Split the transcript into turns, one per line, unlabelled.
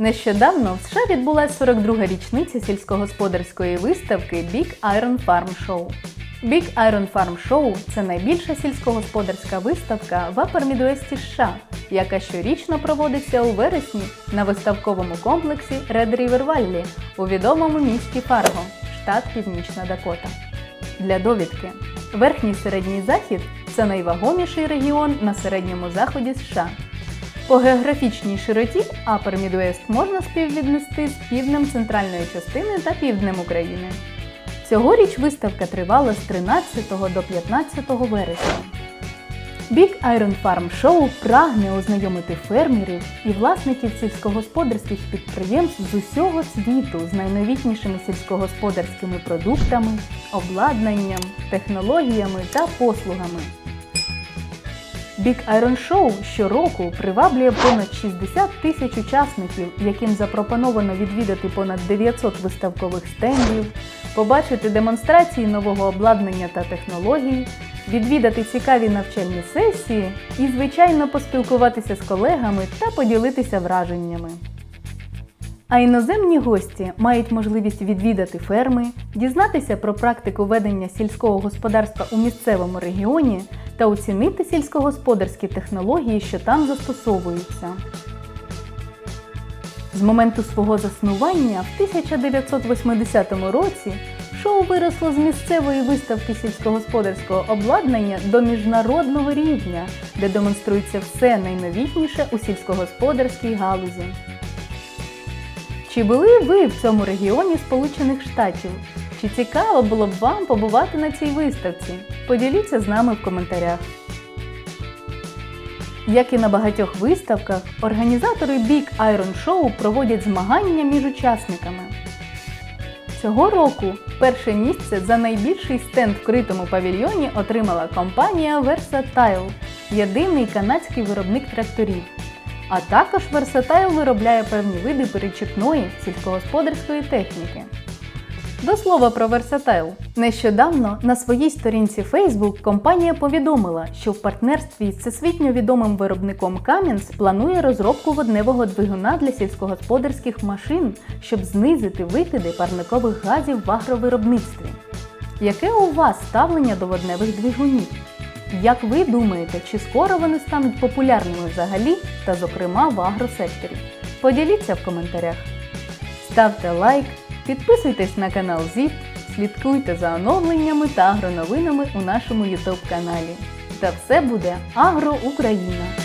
Нещодавно в США відбулася 42-га річниця сільськогосподарської виставки Big Iron Farm Show. Big Iron Farm Show – це найбільша сільськогосподарська виставка в Upper Midwest США, яка щорічно проводиться у вересні на виставковому комплексі Red River Valley у відомому місті Фарго, штат Північна Дакота. Для довідки, верхній середній захід це найвагоміший регіон на середньому заході США. По географічній широті Upper Midwest можна співвіднести з півднем центральної частини та півднем України. Цьогоріч виставка тривала з 13 до 15 вересня. Big Iron Farm Show прагне ознайомити фермерів і власників сільськогосподарських підприємств з усього світу з найновітнішими сільськогосподарськими продуктами, обладнанням, технологіями та послугами. Big Iron Show щороку приваблює понад 60 тисяч учасників, яким запропоновано відвідати понад 900 виставкових стендів, побачити демонстрації нового обладнання та технологій, відвідати цікаві навчальні сесії і, звичайно, поспілкуватися з колегами та поділитися враженнями. А іноземні гості мають можливість відвідати ферми, дізнатися про практику ведення сільського господарства у місцевому регіоні та оцінити сільськогосподарські технології, що там застосовуються. З моменту свого заснування в 1980 році шоу виросло з місцевої виставки сільськогосподарського обладнання до міжнародного рівня, де демонструється все найновітніше у сільськогосподарській галузі. Чи були ви в цьому регіоні Сполучених Штатів? Чи цікаво було б вам побувати на цій виставці? Поділіться з нами в коментарях. Як і на багатьох виставках, організатори Big Iron Show проводять змагання між учасниками. Цього року перше місце за найбільший стенд в критому павільйоні отримала компанія Versatile, єдиний канадський виробник тракторів. А також Versatile виробляє певні види перечіпної сільськогосподарської техніки. До слова про Versatile. Нещодавно на своїй сторінці Facebook компанія повідомила, що в партнерстві з всесвітньо відомим виробником Cummins планує розробку водневого двигуна для сільськогосподарських машин, щоб знизити викиди парникових газів в агровиробництві. Яке у вас ставлення до водневих двигунів? Як ви думаєте, чи скоро вони стануть популярними взагалі та, зокрема, в агросекторі? Поділіться в коментарях. Ставте лайк, підписуйтесь на канал ЗІП, слідкуйте за оновленнями та агроновинами у нашому YouTube каналі. Та все буде Агро Україна!